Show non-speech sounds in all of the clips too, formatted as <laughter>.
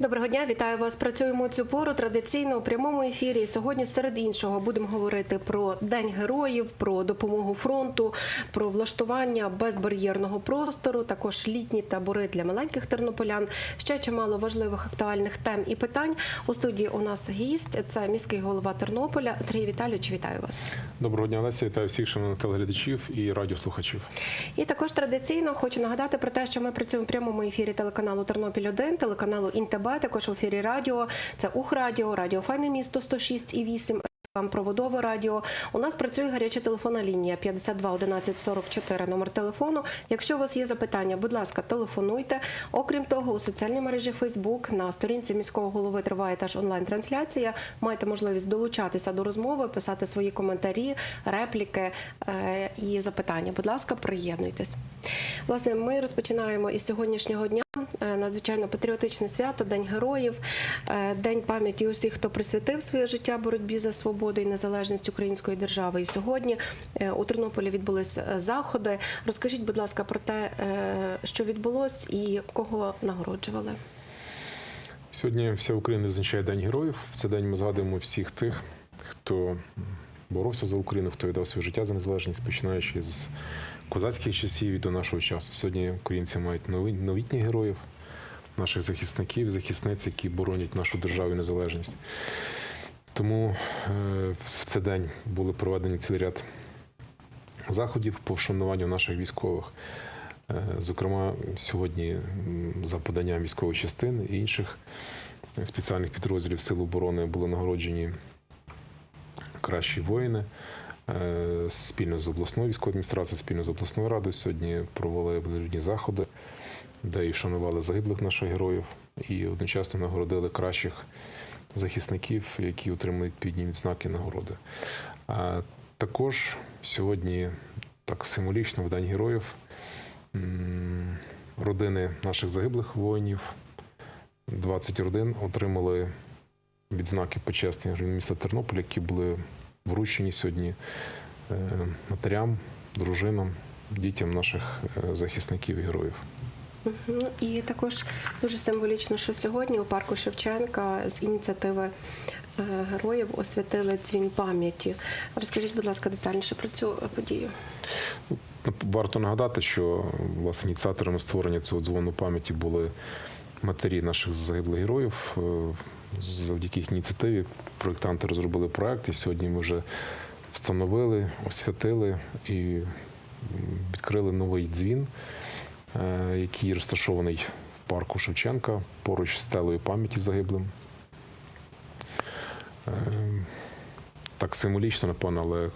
Доброго дня, вітаю вас. Працюємо цю пору традиційно у прямому ефірі. І Сьогодні, серед іншого, будемо говорити про День героїв, про допомогу фронту, про влаштування безбар'єрного простору, також літні табори для маленьких тернополян. Ще чимало важливих актуальних тем і питань. У студії у нас гість. Це міський голова Тернополя Сергій Віталійович. Вітаю вас. Доброго дня, Леся. Вітаю всіх шановних телеглядачів і радіослухачів. І також традиційно хочу нагадати про те, що ми працюємо в прямому ефірі телеканалу Тернопіль 1 телеканалу Інтеб, також в ефірі радіо. Це Ухрадіо, Радіо Файне місто 106 і 8. Вам проводове радіо. У нас працює гаряча телефонна лінія 52 11 44 номер телефону. Якщо у вас є запитання, будь ласка, телефонуйте. Окрім того, у соціальній мережі Facebook на сторінці міського голови триває теж онлайн-трансляція. Маєте можливість долучатися до розмови, писати свої коментарі, репліки е, і запитання. Будь ласка, приєднуйтесь. Власне, ми розпочинаємо із сьогоднішнього дня. е, Надзвичайно патріотичне свято, День героїв, е, День пам'яті усіх, хто присвятив своє життя боротьбі за свободу і незалежність української держави. І сьогодні е, у Тернополі відбулись е, заходи. Розкажіть, будь ласка, про те, е, що відбулось і кого нагороджували. Сьогодні вся Україна визначає День героїв. В цей день ми згадуємо всіх тих, хто боровся за Україну, хто віддав своє життя за незалежність, починаючи з козацьких часів і до нашого часу. Сьогодні українці мають нові, новітніх героїв, наших захисників, захисниць, які боронять нашу державу і незалежність. Тому е, в цей день були проведені цілий ряд заходів по вшануванню наших військових. Е, Зокрема, сьогодні за поданням військових частин і інших спеціальних підрозділів Сил оборони були нагороджені кращі воїни. Е, Спільно з обласною військовою адміністрацією, спільно з обласною радою сьогодні провели благодійні заходи, де і вшанували загиблих наших героїв, і одночасно нагородили кращих захисників, які отримали відповідні відзнаки нагороди. А також сьогодні так символічно в День героїв родини наших загиблих воїнів, 20 родин отримали відзнаки почесні міста Тернополя, які були вручені сьогодні е, матерям, дружинам, дітям наших е, захисників і героїв. Мгм. І також дуже символічно, що сьогодні у парку Шевченка з ініціативи е, героїв освятили дзвін пам'яті. Розкажіть, будь ласка, детальніше про цю е, подію. Варто нагадати, що власне ініціаторами створення цього дзвону пам'яті були матері наших загиблих героїв. Е, Завдяки їх ініціативі проєктанти розробили проект, і сьогодні ми вже встановили, освятили і відкрили новий дзвін, який розташований в парку Шевченка поруч з стелою пам'яті загиблим. Е, Так символічно, напевно, але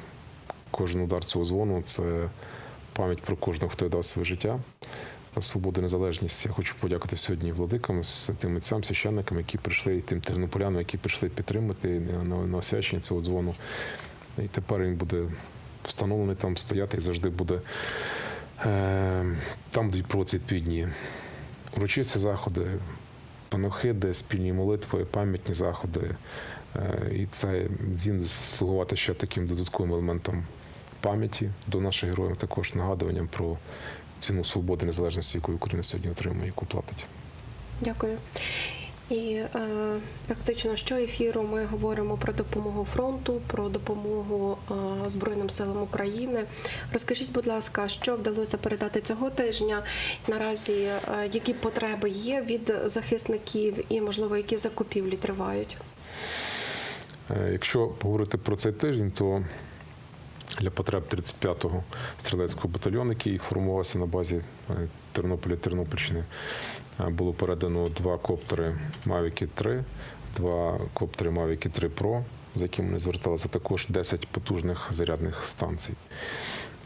кожен удар цього дзвону це пам'ять про кожного, хто дав своє життя за свободу і незалежність. Я хочу подякувати сьогодні владикам, тим отцям, священникам, які прийшли, і тим тернополянам, які прийшли підтримати на освячення цього дзвону. І тепер він буде встановлений там, стояти і завжди буде. Е, там будуть проводитися відповідні урочисті заходи, панахиди, спільні молитви, пам'ятні заходи. Е, і це дзвін слугувати ще таким додатковим елементом пам'яті до наших героїв, також нагадуванням про ціну свободи незалежності, яку Україна сьогодні отримує, яку платить. Дякую. І е, практично щоефіру ми говоримо про допомогу фронту, про допомогу е, Збройним силам України. Розкажіть, будь ласка, що вдалося передати цього тижня? Наразі е, які потреби є від захисників, і можливо які закупівлі тривають? Е, Якщо поговорити про цей тиждень, то для потреб 35-го стрілецького батальйону, який формувався на базі е, Тернополя Тернопільщини, було передано два коптери Mavic 3, два коптери Mavic 3 Pro, за якими вони зверталися, також 10 потужних зарядних станцій.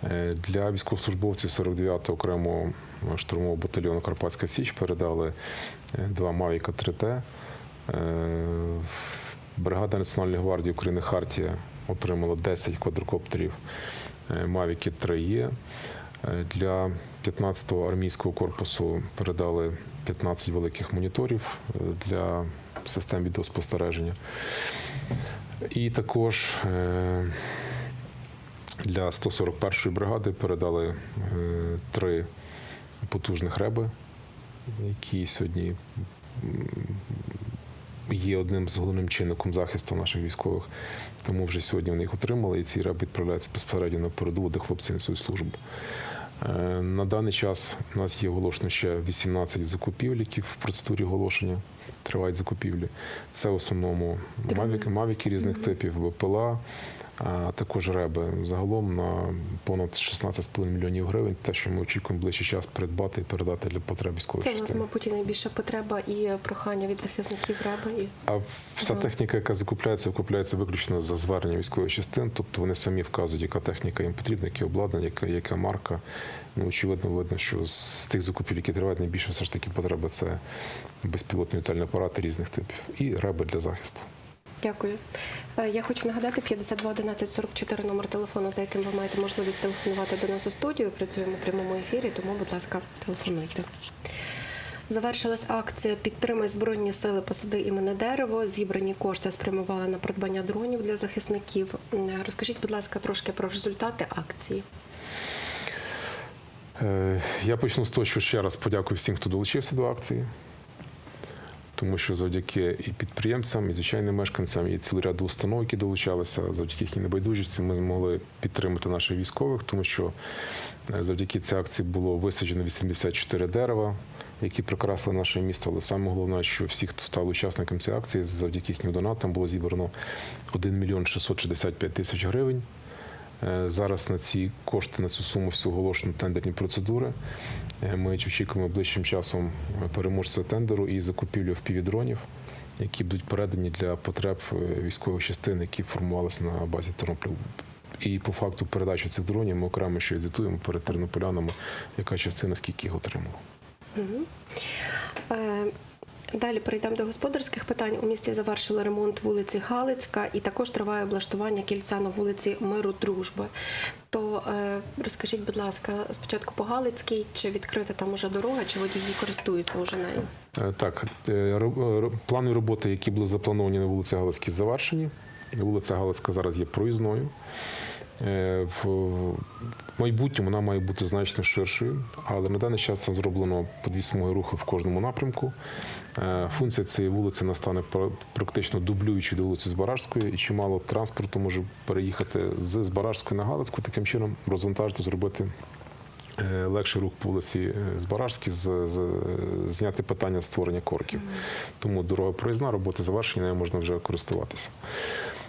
Е, Для військовослужбовців 49-го окремого штурмового батальйону Карпатська Січ передали е, два 3T. Е, Бригада Національної гвардії України Хартія отримала 10 квадрокоптерів е, Mavic 3E. Е, Для 15-го армійського корпусу передали 15 великих моніторів е, для систем відеоспостереження. І також е, для 141-ї бригади передали е, три потужних реби, які сьогодні є одним з головним чинником захисту наших військових. Тому вже сьогодні вони їх отримали, і ці реби відправляються безпосередньо на передову, де хлопці несуть службу. Е, На даний час у нас є оголошено ще 18 закупівель, які в процедурі оголошення тривають закупівлі. Це в основному мавіки, мавіки різних типів, БПЛА, а також реби. Загалом на понад 16,5 мільйонів гривень, те, що ми очікуємо ближчий час придбати і передати для потреб військових Це в нас, частин. мабуть, і найбільша потреба і прохання від захисників РЕБа. І А вся Ага. техніка, яка закупляється, викупляється виключно за звернення військових частин. Тобто вони самі вказують, яка техніка їм потрібна, яке обладнання, яка, яка марка. Ну, очевидно, видно, що з тих закупівель, які тривають, найбільше все ж таки потреба це безпілотні літальні апарати різних типів і реби для захисту. Дякую. Е, Я хочу нагадати 52 11 44 номер телефону, за яким ви маєте можливість телефонувати до нас у студію. Працюємо в прямому ефірі, тому, будь ласка, телефонуйте. Завершилась акція Підтримай Збройні сили посади імене дерево. Зібрані кошти спрямували на придбання дронів для захисників. Розкажіть, будь ласка, трошки про результати акції. Е, Я почну з того, що ще раз подякую всім, хто долучився до акції. Тому що завдяки і підприємцям, і звичайним мешканцям, і цілий ряд установ, які долучалися, завдяки їхній небайдужості ми змогли підтримати наших військових, тому що е, завдяки цій акції було висаджено 84 дерева, які прикрасили наше місто. Але саме головне, що всі, хто став учасником цієї акції, завдяки їхнім донатам було зібрано 1 мільйон 665 тисяч гривень. Е, Зараз на ці кошти, на цю суму всю оголошено тендерні процедури. Е, Ми очікуємо ближчим часом е, переможця тендеру і закупівлю впівдронів, які будуть передані для потреб військових частин, які формувалися на базі Тернополя. І по факту передачі цих дронів ми окремо ще звітуємо перед тернополянами, яка частина скільки їх отримала. Далі перейдемо до господарських питань. У місті завершили ремонт вулиці Галицька і також триває облаштування кільця на вулиці Миру Дружби. То е, розкажіть, будь ласка, спочатку по Галицькій, чи відкрита там уже дорога, чи водії користуються уже нею? Е, Так, е, планові роботи, які були заплановані на вулиці Галицькій, завершені. Вулиця Галицька зараз є проїзною. В майбутньому вона має бути значно ширшою, але на даний час там зроблено по дві смуги руху в кожному напрямку. Е, Функція цієї вулиці настане практично дублюючи до вулиці Збаражської, і чимало транспорту може переїхати з Збаражської на Галицьку, таким чином розвантажити, зробити е, легший рух по вулиці е, Збаражській, з, з, зняти питання створення корків. Тому дорога проїзна, роботи завершені, нею можна вже користуватися.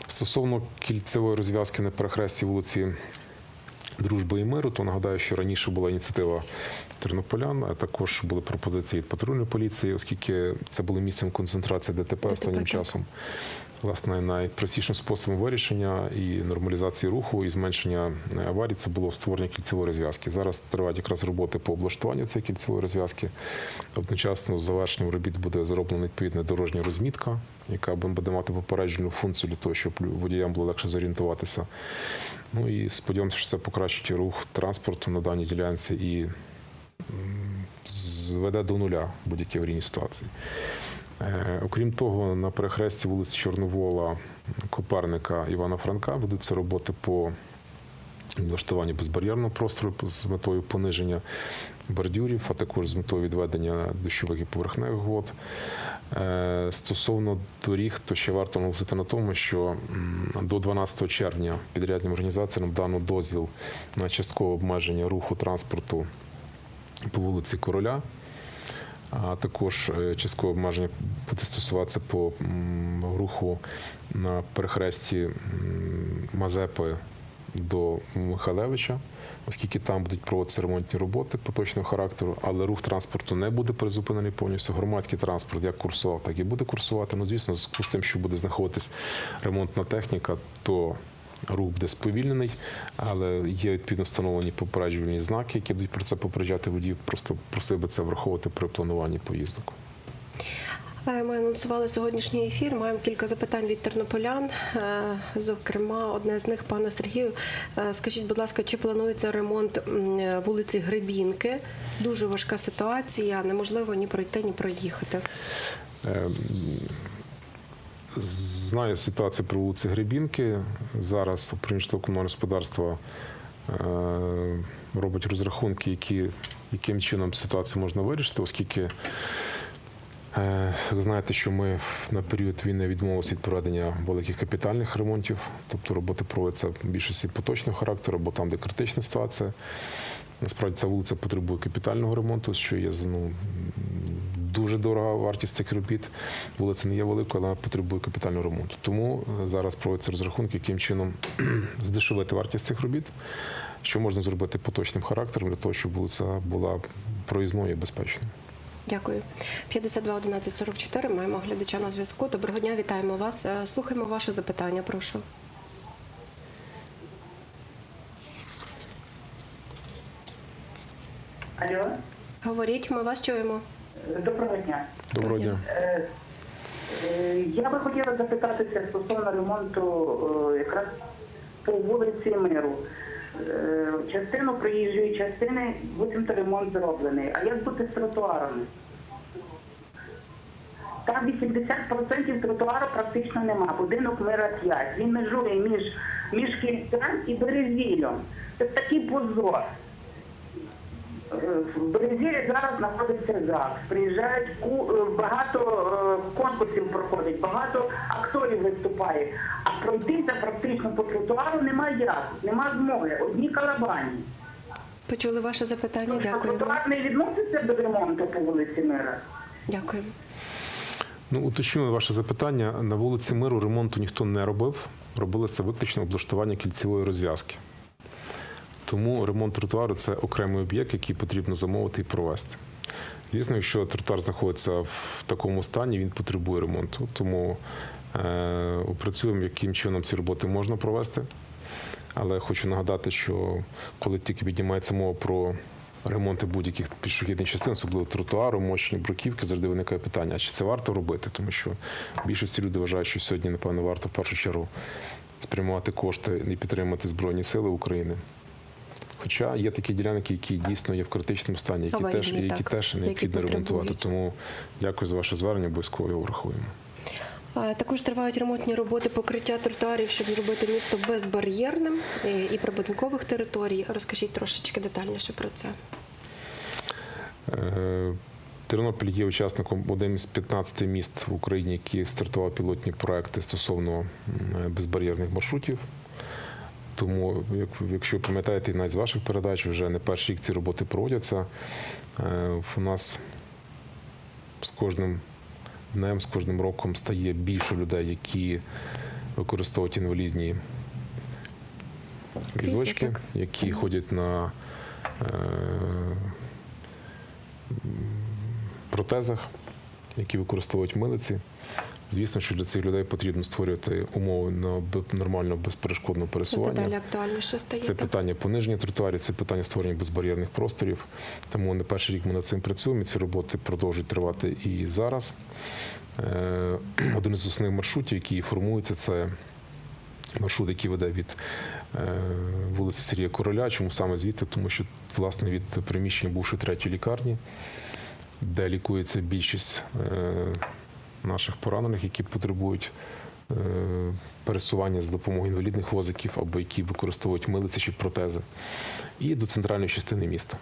Стосовно кільцевої розв'язки на перехресті вулиці Дружби і миру, то нагадаю, що раніше була ініціатива тернополян, а також були пропозиції від патрульної поліції, оскільки це було місцем концентрації ДТП останнім так. часом. Власне, найпростішим способом вирішення і нормалізації руху, і зменшення е, аварій це було створення кільцевої розв'язки. Зараз тривають якраз роботи по облаштуванню цієї кільцевої розв'язки. Одночасно з завершенням робіт буде зроблена відповідна дорожня розмітка, яка буде мати попереджену функцію для того, щоб водіям було легше зорієнтуватися. Ну і сподіваємося, що це покращить рух транспорту на даній ділянці і зведе до нуля будь-які аварійні ситуації. Е, Окрім того, на перехресті вулиці Чорновола, Коперника Івана Франка ведуться роботи по облаштуванню безбар'єрного простору з метою пониження бордюрів, а також з метою відведення дощових і поверхневих вод. Е, Стосовно доріг, то ще варто наголосити на тому, що до 12 червня підрядним організаціям дано дозвіл на часткове обмеження руху транспорту по вулиці Короля. А також е, часткове обмеження буде стосуватися по руху на перехресті Мазепи до Михайлевича, оскільки там будуть проводитися ремонтні роботи поточного характеру, але рух транспорту не буде призупинений повністю. Громадський транспорт як курсував, так і буде курсувати. Ну, звісно, зв'язку з тим, що буде знаходитись ремонтна техніка, то рух буде сповільнений, але є відповідно встановлені попереджувальні знаки, які будуть про це попереджати водіїв. Просто просив би це враховувати при плануванні поїздок. Ми анонсували сьогоднішній ефір. Маємо кілька запитань від тернополян. Е, Зокрема, одне з них пану Сергію. Е, Скажіть, будь ласка, чи планується ремонт вулиці Гребінки? Дуже важка ситуація, неможливо ні пройти, ні проїхати. Е, Знаю ситуацію при вулиці Гребінки. Зараз управління комунального господарства робить розрахунки, які, яким чином ситуацію можна вирішити, оскільки Ви знаєте, що ми на період війни відмовилися від проведення великих капітальних ремонтів, тобто роботи проводяться в більшості поточного характеру, або там, де критична ситуація. Насправді ця вулиця потребує капітального ремонту, що є ну, дуже дорога вартість цих робіт. Вулиця не є великою, але потребує капітального ремонту. Тому е, зараз проводяться розрахунки, яким чином <clears throat> здешевити вартість цих робіт, що можна зробити поточним характером для того, щоб вулиця була проїзною і безпечною. Дякую. 52 11 44. Маємо глядача на зв'язку. Доброго дня, вітаємо вас. Е, Слухаємо ваше запитання. Прошу. Алло, Говоріть, ми вас чуємо. доброго дня. Доброго дня. Е, е, Я би хотіла запитатися стосовно ремонту е, якраз по вулиці Миру. Е, Частину проїжджої частини, буцімто ремонт зроблений. А як бути з тротуарами? Там 80% тротуару практично нема. Будинок мира 5. Він межує між, між Кільцем і Березілем. Це такий позор. В Березілі зараз знаходиться ЗАГС. Приїжджають ку- е, багато е, конкурсів проходить, багато акторів виступає. А пройтися практично по тротуару немає як, нема змоги. Одні калабані. Почули ваше запитання. Дякую. Тротуар не відноситься до ремонту по вулиці Мира. Дякую. Ну, уточнюю ваше запитання. На вулиці Миру ремонту ніхто не робив. Робилося виключно облаштування кільцевої розв'язки. Тому ремонт тротуару це окремий об'єкт, який потрібно замовити і провести. Звісно, якщо тротуар знаходиться в такому стані, він потребує ремонту. Тому е, опрацюємо, яким чином ці роботи можна провести. Але хочу нагадати, що коли тільки піднімається мова про ремонти будь-яких пішохідних частин, особливо тротуару, мощні бруківки, завжди виникає питання, чи це варто робити? Тому що більшості люди вважають, що сьогодні, напевно, варто в першу чергу спрямувати кошти і підтримати Збройні Сили України. Хоча є такі ділянки, які дійсно є в критичному стані, які Аварійні, теж, які так, теж які необхідно ремонтувати. Тому дякую за ваше звернення, обов'язково його врахуємо. Також тривають ремонтні роботи покриття тротуарів, щоб зробити місто безбар'єрним е, і прибудинкових територій. Розкажіть трошечки детальніше про це. Е, Тернопіль є учасником одним із 15 міст в Україні, які стартував пілотні проекти стосовно безбар'єрних маршрутів. Тому, як- якщо пам'ятаєте, навіть з ваших передач вже не перший рік ці роботи проводяться. Е, У нас з кожним днем, з кожним роком стає більше людей, які використовують інвалідні візочки, які ходять на е, протезах, які використовують милиці. Звісно, що для цих людей потрібно створювати умови на б- нормального безперешкодного Це пересування. дедалі актуальніше стає. Це так? питання пониження тротуарів, це питання створення безбар'єрних просторів. Тому не перший рік ми над цим працюємо. і Ці роботи продовжують тривати і зараз. Е, Один із основних маршрутів, який формується, це маршрут, який веде від е, вулиці Сергія Короля. Чому саме звідти? Тому що власне від приміщення бувшої третьої лікарні, де лікується більшість е, наших поранених, які потребують е, пересування з допомогою інвалідних возиків або які використовують милиці чи протези, і до центральної частини міста.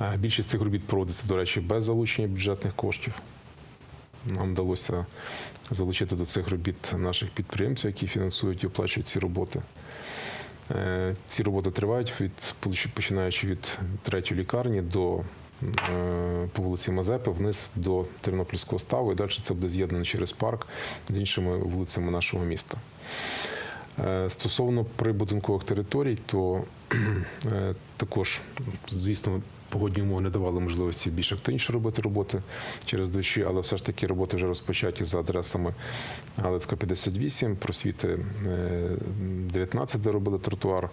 Е, Більшість цих робіт проводиться, до речі, без залучення бюджетних коштів. Нам вдалося залучити до цих робіт наших підприємців, які фінансують і оплачують ці роботи. Е, Ці роботи тривають від починаючи від третьої лікарні до по вулиці Мазепи вниз до Тернопільського ставу, і далі це буде з'єднано через парк з іншими вулицями нашого міста. Е, Стосовно прибудинкових територій, то <clears throat> е, також, звісно, погодні умови не давали можливості більш активніше робити роботи через дощі, але все ж таки роботи вже розпочаті за адресами Галицька 58, просвіти е, 19, де робили тротуар,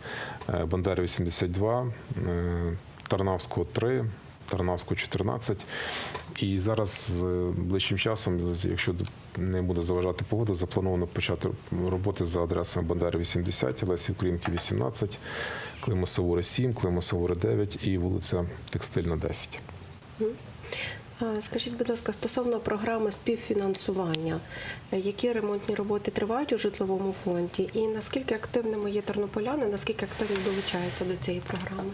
е, Бандери 82, е, Тарнавського 3, Тарнавського 14. І зараз з ближчим часом, якщо не буде заважати погода, заплановано почати роботи за адресами Бандери 80, Лесі Українки 18, Клима Савура 7, Клима Савура 9 і вулиця Текстильна 10. Скажіть, будь ласка, стосовно програми співфінансування, е, які ремонтні роботи тривають у житловому фонді, і наскільки активними є тернополяни, наскільки активно долучаються до цієї програми?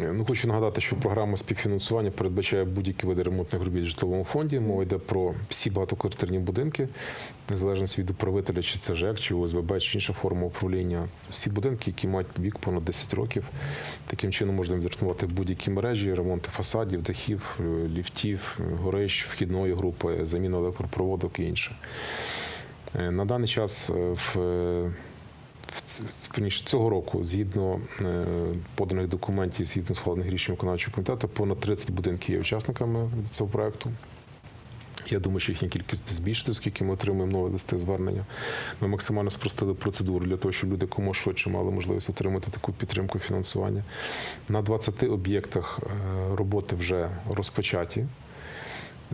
Е, Ну, хочу нагадати, що програма співфінансування передбачає будь-які види ремонтних робіт в житловому фонді. Мова йде про всі багатоквартирні будинки, незалежно від управителя, чи це ЖЕК, чи ОСББ, чи інша форма управління. Всі будинки, які мають вік понад 10 років. Таким чином можна відремонтувати будь-які мережі, ремонти фасадів, дахів, е, ліфтів, горищ, вхідної групи, заміна електропроводок і інше. Е, На даний час в цього року, згідно е, поданих документів, згідно схвалених рішень виконавчого комітету, понад 30 будинків є учасниками цього проекту. Я думаю, що їхня кількість збільшиться, оскільки ми отримуємо нові листи звернення. Ми максимально спростили процедуру для того, щоб люди якомога швидше мали можливість отримати таку підтримку фінансування. На 20 об'єктах е, роботи вже розпочаті.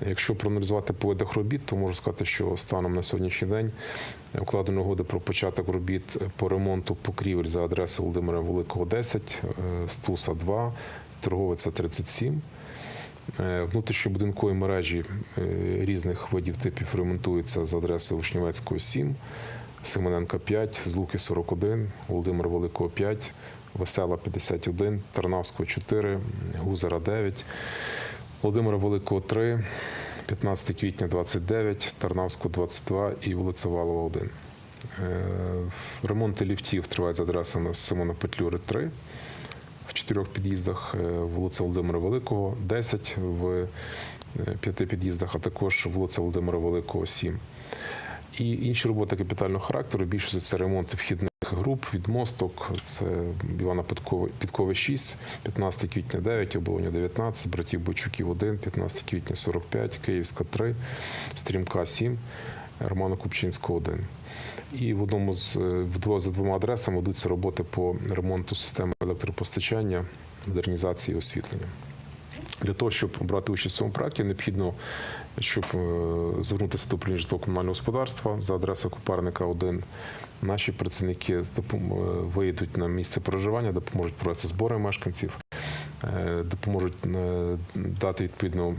Якщо проаналізувати по видах робіт, то можу сказати, що станом на сьогоднішній день укладено угоди про початок робіт по ремонту покрівель за адресою Володимира Великого 10, е, Стуса 2, Торговиця 37. Е, Внутрішньобудинкові мережі е, різних видів типів ремонтуються за адресою Вишнівецького 7, Симоненка 5, Злуки 41, Володимира Великого 5, Весела 51, Тарнавського 4, Гузера 9, Володимира Великого 3, 15 квітня 29, Тарнавського 22 і вулиця Валова 1. Е, Ремонти ліфтів тривають за адресами Симона Петлюри 3 в чотирьох під'їздах, е, вулиця Володимира Великого 10 в е, п'яти під'їздах, а також вулиця Володимира Великого 7. І інші роботи капітального характеру, більше це ремонти вхідних груп від мосток. Це Івана Підкова, Підкове 6, 15 квітня 9, Оболоня 19, братів Бойчуків 1, 15 квітня 45, Київська 3, Стрімка 7, Романа Купчинського 1. І в одному з е, в дво- за двома адресами ведуться роботи по ремонту системи електропостачання, модернізації і освітлення. Для того, щоб брати участь в цьому проєкті, необхідно, щоб е, звернутися до управління житлово-комунального господарства за адресою Купарника 1. Наші працівники е, на місце проживання, допоможуть провести збори мешканців, е, допоможуть дати відповідно м,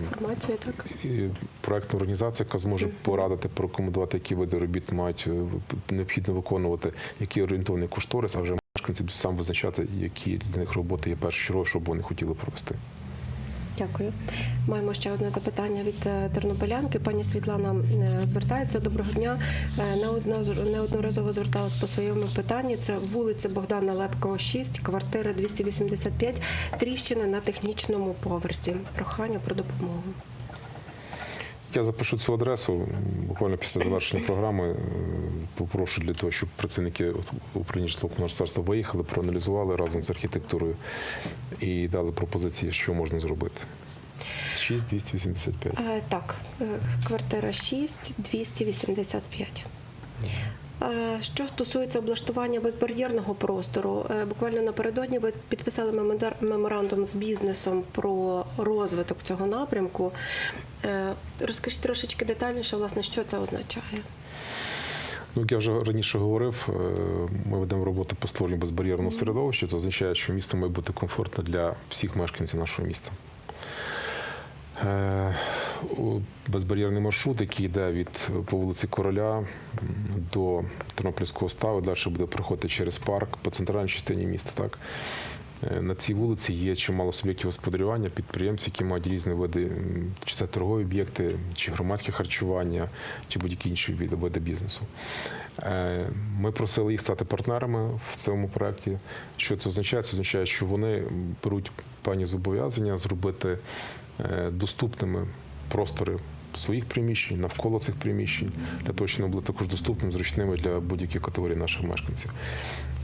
Інформацію, так? і проектна організація, яка зможе порадити, порекомендувати, які види робіт мають необхідно виконувати, який орієнтовний кошторис, а вже мешканці сам визначати, які для них роботи є першочергові, що б вони хотіли провести. Дякую. Маємо ще одне запитання від е, тернополянки. Пані Світлана е, звертається. Доброго дня. Е, неодно- Неодноразово зверталась по своєму питанні. Це вулиця Богдана Лепкого, 6, квартира 285, тріщина на технічному поверсі. Прохання про допомогу. Я запишу цю адресу буквально після завершення програми. е, Попрошу для того, щоб працівники управління житлового господарства виїхали, проаналізували разом з архітектурою і дали пропозиції, що можна зробити. 6285. Е, Так, е, квартира 6, 285. Е, Що стосується облаштування безбар'єрного простору, е, буквально напередодні ви підписали меморандум з бізнесом про розвиток цього напрямку. Е, Розкажіть трошечки детальніше, власне, що це означає? Ну, як я вже раніше говорив, ми ведемо роботу по створенню безбар'єрного середовища. Це означає, що місто має бути комфортно для всіх мешканців нашого міста. Е, Безбар'єрний маршрут, який йде від по вулиці Короля до Тернопільського ставу, далі буде проходити через парк по центральній частині міста. Так. Е, На цій вулиці є чимало суб'єктів господарювання, підприємці, які мають різні види, чи це торгові об'єкти, чи громадське харчування, чи будь-які інші види, бізнесу. Е, Ми просили їх стати партнерами в цьому проєкті. Що це означає? Це означає, що вони беруть певні зобов'язання зробити доступними простори своїх приміщень, навколо цих приміщень, для того, щоб вони були також доступними, зручними для будь-яких категорій наших мешканців.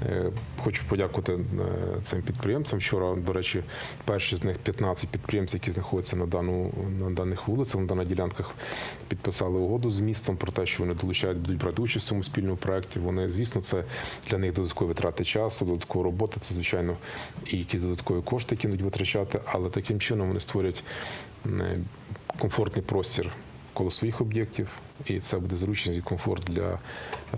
Е, Хочу подякувати е, цим підприємцям. Вчора, до речі, перші з них 15 підприємців, які знаходяться на дану на даних вулицях, на даних ділянках, підписали угоду з містом про те, що вони долучають, будуть брати участь в цьому спільному проєкті. Вони, звісно, це для них додаткові витрати часу, додаткова робота. Це звичайно і якісь додаткові кошти, які будуть витрачати, але таким чином вони створять е, комфортний простір коло своїх об'єктів, і це буде зручність і комфорт для е,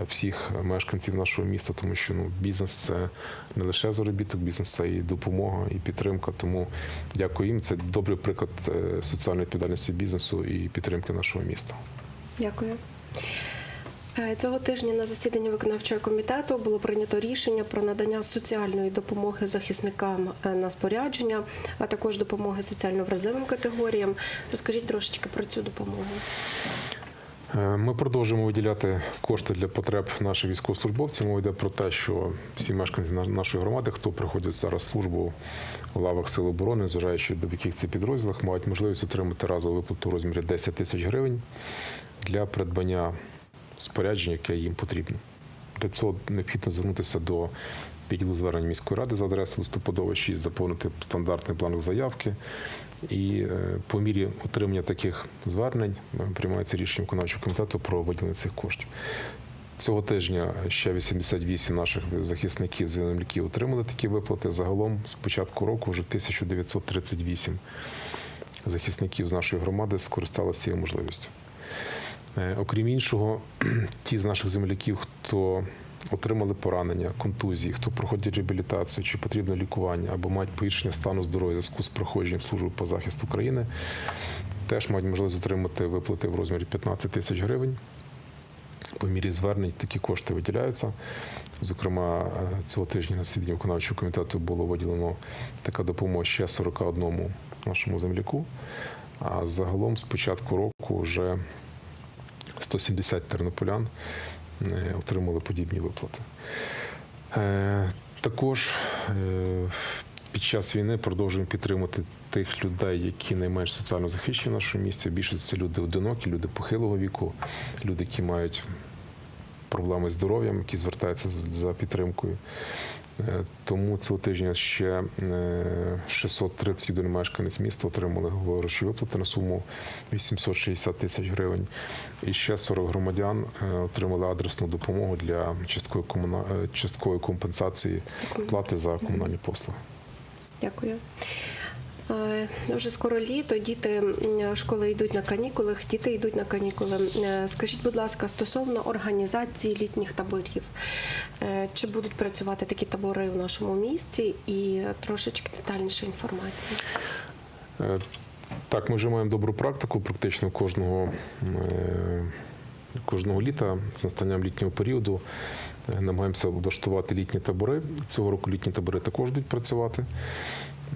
всіх мешканців нашого міста, тому що ну бізнес це не лише заробіток, бізнес це і допомога, і підтримка. Тому дякую їм. Це добрий приклад е, соціальної відповідальності бізнесу і підтримки нашого міста. Дякую. Е, Цього тижня на засіданні виконавчого комітету було прийнято рішення про надання соціальної допомоги захисникам е, на спорядження, а також допомоги соціально вразливим категоріям. Розкажіть трошечки про цю допомогу. Е, Ми продовжуємо виділяти кошти для потреб наших військовослужбовців. Мова йде про те, що всі мешканці на- нашої громади, хто приходять зараз службу в лавах Сил оборони, зважаючи до яких це підрозділах, мають можливість отримати разову виплату у розмірі 10 тисяч гривень для придбання спорядження, яке їм потрібно. Для цього необхідно звернутися до відділу звернень міської ради за адресою листопадова 6, заповнити стандартний бланк заявки. І е, по мірі отримання таких звернень е, приймається рішення виконавчого комітету про виділення цих коштів. Цього тижня ще 88 наших захисників земляків отримали такі виплати. Загалом з початку року вже 1938 захисників з нашої громади скористалися цією можливістю. Е, Окрім іншого, <clears throat> ті з наших земляків, хто отримали поранення, контузії, хто проходить реабілітацію чи потрібне лікування або мають погіршення стану здоров'я зв'язку з проходженням служби по захисту України, теж мають можливість отримати виплати в розмірі 15 тисяч гривень. По мірі звернень такі кошти виділяються. Зокрема, е, цього тижня на засіданні виконавчого комітету було виділено така допомога ще 41 нашому земляку. А загалом з початку року вже 170 тернополян е, отримали подібні виплати. Е, Також е, під час війни продовжуємо підтримувати тих людей, які найменш соціально захищені в нашому місті. Більшість це люди одинокі, люди похилого віку, люди, які мають проблеми з здоров'ям, які звертаються за підтримкою. Е, Тому цього тижня ще е, 631 мешканець міста отримали гроші виплати на суму 860 тисяч гривень. І ще 40 громадян е, отримали адресну допомогу для часткової, комуна... е, часткової компенсації плати за комунальні послуги. Дякую. Е, Вже скоро літо, діти школи йдуть на канікули, діти йдуть на канікули. Е, Скажіть, будь ласка, стосовно організації літніх таборів, Е, чи будуть працювати такі табори в нашому місті і трошечки детальніше інформації? Так, ми вже маємо добру практику. Практично кожного, кожного літа з настанням літнього періоду намагаємося облаштувати літні табори. Цього року літні табори також будуть працювати.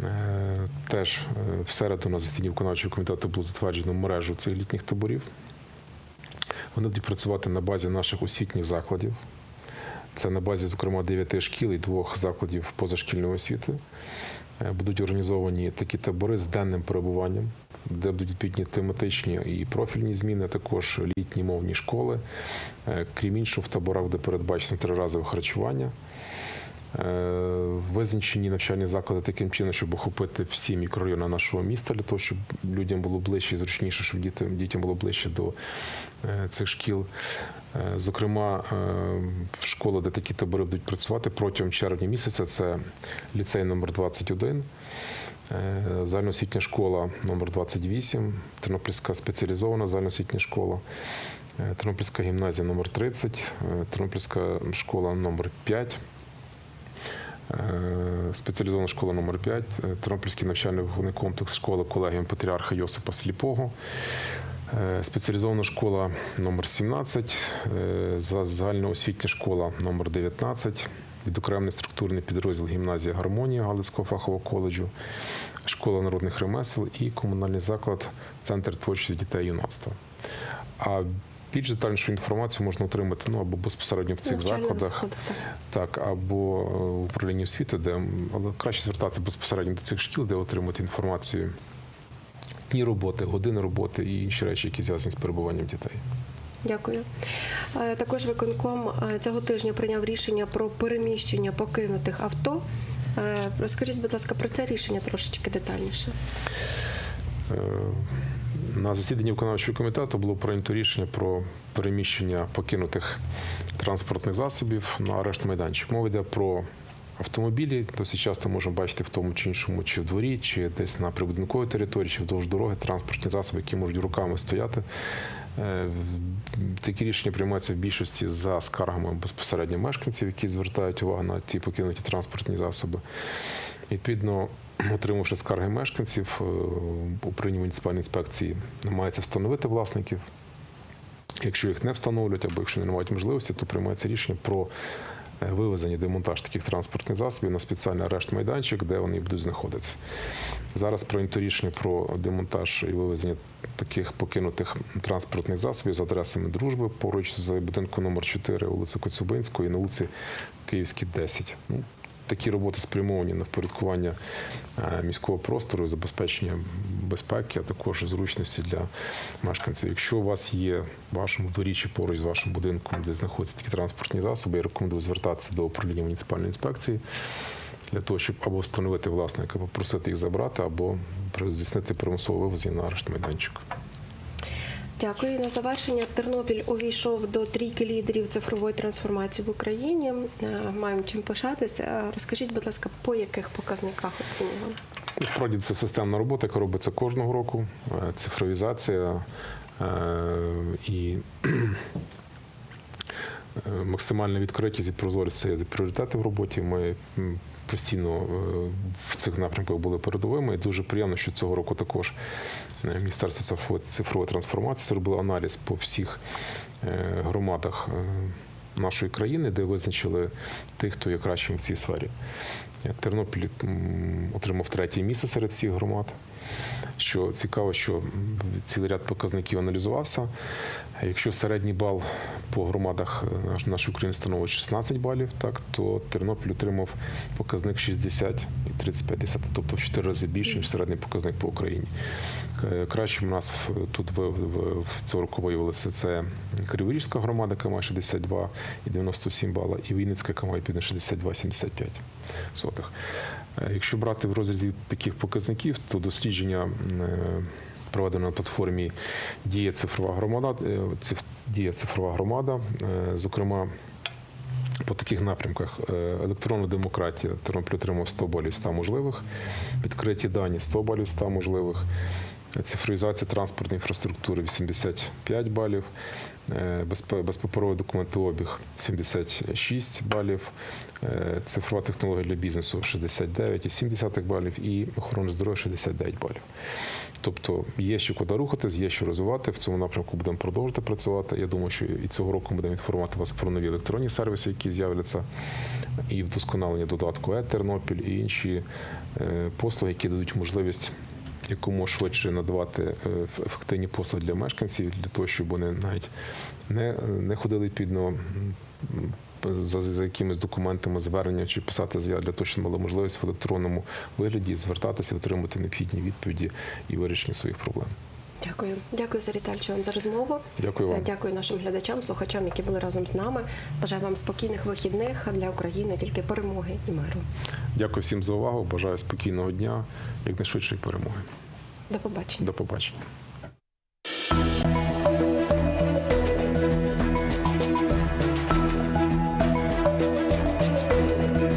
Е, Теж е, в середу на засіданні виконавчого комітету було затверджено мережу цих літніх таборів. Вони будуть працювати на базі наших освітніх закладів. Це на базі, зокрема, дев'яти шкіл і двох закладів позашкільної освіти. Е, Будуть організовані такі табори з денним перебуванням, де будуть відповідні тематичні і профільні зміни, також літні мовні школи. Крім іншого, в таборах буде передбачено триразове харчування. Е, Визначені навчальні заклади таким чином, щоб охопити всі мікрорайони нашого міста, для того, щоб людям було ближче і зручніше, щоб діти, дітям було ближче до е, цих шкіл. Е, Зокрема, школи, де такі табори будуть працювати протягом червня місяця, це ліцей номер 21, е, загальноосвітня школа номер 28, Тернопільська спеціалізована загальноосвітня школа, Тернопільська гімназія номер 30, е, Тернопільська школа номер 5, е, спеціалізована школа номер 5, е, Тернопільський навчально-виховний комплекс школи колегіум Патріарха Йосипа Сліпого, Е, Спеціалізована школа номер 17, е, загальноосвітня школа номер 19, відокремлений структурний підрозділ гімназія Гармонія Галицького фахового коледжу, школа народних ремесел і комунальний заклад Центр творчості дітей юнацтва. А більш детальнішу інформацію можна отримати ну, або безпосередньо в цих закладах, так. так, або е, в управлінні освіти, де але краще звертатися безпосередньо до цих шкіл, де отримати інформацію. Дні роботи, години роботи і інші речі, які зв'язані з перебуванням дітей. Дякую. Е, Також виконком е, цього тижня прийняв рішення про переміщення покинутих авто. Розкажіть, будь ласка, про це рішення трошечки детальніше. Е, На засіданні виконавчого комітету було прийнято рішення про переміщення покинутих транспортних засобів на арешт майданчик. Мова йде про автомобілі. Досить часто можемо бачити в тому чи іншому, чи в дворі, чи десь на прибудинковій території, чи вдовж дороги транспортні засоби, які можуть руками стояти. Е, Такі рішення приймаються в більшості за скаргами безпосередньо мешканців, які звертають увагу на ті покинуті транспортні засоби. Відповідно, отримавши скарги мешканців, е, управління муніципальної інспекції намагається встановити власників Якщо їх не встановлюють або якщо не мають можливості, то приймається рішення про е, вивезення демонтаж таких транспортних засобів на спеціальний арешт майданчик, де вони будуть знаходитися. Зараз прийнято рішення про демонтаж і вивезення таких покинутих транспортних засобів з адресами дружби поруч з будинком номер 4 вулиці Коцюбинської на вулиці Київській, 10. Ну, Такі роботи спрямовані на впорядкування е, міського простору, забезпечення безпеки, а також зручності для мешканців. Якщо у вас є в вашому дворі чи поруч з вашим будинком, де знаходяться такі транспортні засоби, я рекомендую звертатися до управління муніципальної інспекції для того, щоб або встановити власника, попросити їх забрати, або здійснити примусове вивезення на арешт майданчик. Дякую. І на завершення Тернопіль увійшов до трійки лідерів цифрової трансформації в Україні. Е, Маємо чим пишатися. Е, Розкажіть, будь ласка, по яких показниках оцінювали? Насправді це системна робота, яка робиться кожного року. Е, Цифровізація і максимальна відкритість і прозорість це пріоритети в роботі. Ми постійно в цих напрямках були передовими. І дуже приємно, що цього року також Міністерство цифрової- трансформації зробило аналіз по всіх е, громадах е, нашої країни, де визначили тих, хто є кращим в цій сфері. Е, Тернопіль отримав третє місце серед всіх громад. Що цікаво, що цілий ряд показників аналізувався. Якщо середній бал по громадах е, нашої України становить 16 балів, так то Тернопіль отримав показник 60 і 35 тобто в 4 рази більше, ніж середній показник по Україні. Е, Кращим у нас тут в, в, в цього року виявилося це Криворізька громада, яка має 62 і 97 бала, і Вінницька, яка має 62,75 сотих. Е, Якщо брати в розрізі таких показників, то дослідження е, проведено на платформі Дія цифрова громада, е, Дія цифрова громада, зокрема. По таких напрямках електронна демократія Тернопіль отримав 100 балів 100 можливих, відкриті дані 100 балів 100 можливих, цифровізація транспортної інфраструктури 85 балів, безпаперовий документообіг 76 балів, цифрова технологія для бізнесу 69,7 балів і охорона здоров'я 69 балів. Тобто є ще куди рухатись, є що розвивати. В цьому напрямку будемо продовжувати працювати. Я думаю, що і цього року будемо інформувати вас про нові електронні сервіси, які з'являться, і вдосконалення додатку Е-Тернопіль, і інші е, послуги, які дадуть можливість якомога швидше надавати е, ефективні послуги для мешканців, для того, щоб вони навіть не, не ходили відповідно за, за якимись документами, звернення чи писати заяви для того, щоб мали можливість в електронному вигляді звертатися, отримати необхідні відповіді і вирішення своїх проблем. Дякую. Дякую, Зарітальче, вам за розмову. Дякую вам. Дякую нашим глядачам, слухачам, які були разом з нами. Бажаю вам спокійних вихідних для України, тільки перемоги і миру. Дякую всім за увагу. Бажаю спокійного дня, якнайшвидшої перемоги. До побачення. До побачення.